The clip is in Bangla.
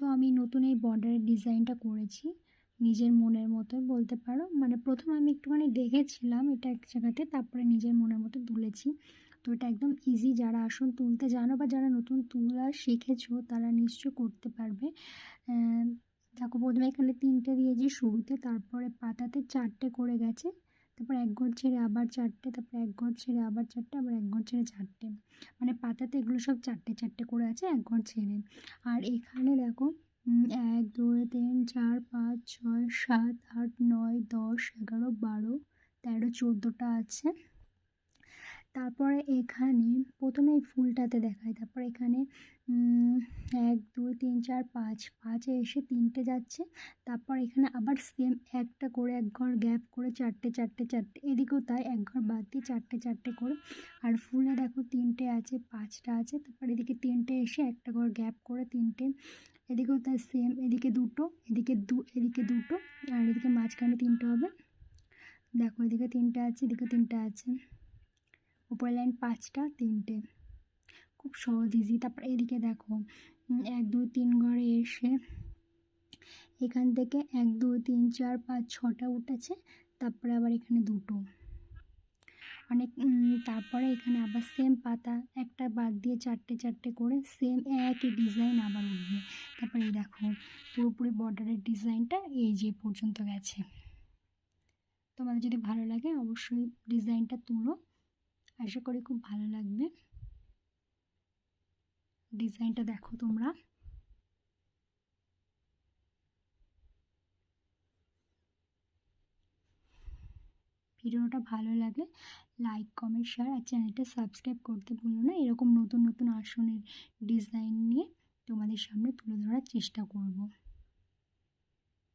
তো আমি নতুন এই বর্ডারের ডিজাইনটা করেছি। নিজের মনের মতো বলতে পারো। মানে প্রথমে আমি একটুখানি দেখেছিলাম এটা এক জায়গাতে, তারপরে নিজের মনের মতো তুলেছি। তো এটা একদম ইজি যারা আসন তুলতে জানো বা যারা নতুন তোলা শিখেছো, তারা নিশ্চয় করতে পারবে। দেখো প্রথমে এখানে তিনটে দিয়েছি শুরুতে, তারপরে পাতাতে চারটে করে গেছে। তারপর এক ঘর ছেড়ে আবার চারটে, তারপর এক ঘর ছেড়ে আবার চারটে, আবার এক ঘর ছেড়ে চারটে। মানে পাতাতে এগুলো সব চারটে চারটে করে আছে এক ঘর ছেড়ে আর এখানে দেখো এক, দুই, তিন, চার, পাঁচ, ছয়, সাত, আট, নয়, দশ, এগারো, বারো, তেরো, চোদ্দোটা আছে। তারপরে এখানে প্রথমে এই ফুলটাতে দেখায় তারপর এখানে এক, দুই, তিন, চার, পাঁচ, পাঁচে এসে তিনটে যাচ্ছে। তারপর এখানে আবার সেম একটা করে এক ঘর গ্যাপ করে চারটে চারটে চারটে, এদিকেও তাই এক ঘর বাদ দিয়ে চারটে চারটে করে। আর ফুলে দেখো তিনটে আছে, পাঁচটা আছে। তারপর এদিকে তিনটে এসে একটা ঘর গ্যাপ করে তিনটে। এদিকেও তাই সেম এদিকে দুটো, এদিকে দু, এদিকে দুটো, আর এদিকে মাঝখানে তিনটে হবে। দেখো এদিকে তিনটে আছে, এদিকে তিনটে আছে। উপরের লাইন পাঁচটা, তিনটে। খুব সহজ ইজি তারপর এদিকে দেখো এক, দুই, তিন ঘরে এসে এখান থেকে এক, দুই, তিন, চার, পাঁচ, ছটা উঠেছে। তারপরে আবার এখানে দুটো। অনেক তারপরে এখানে আবার সেম পাতা, একটা বাদ দিয়ে চারটে চারটে করে সেম একই ডিজাইন আবার উঠবে। তারপরে এই দেখো, পুরোপুরি বর্ডারের ডিজাইনটা এই যে পর্যন্ত গেছে। তোমাদের যদি ভালো লাগে, অবশ্যই ডিজাইনটা তুলো। আশা করি খুব ভালো লাগবে। ডিজাইনটা দেখো তোমরা। ভিডিওটা ভালো লাগলে লাইক কমেন্ট শেয়ার আর চ্যানেলটা সাবস্ক্রাইব করতে ভুলো না। এরকম নতুন নতুন আসনের ডিজাইন নিয়ে তোমাদের সামনে তুলে ধরার চেষ্টা করব।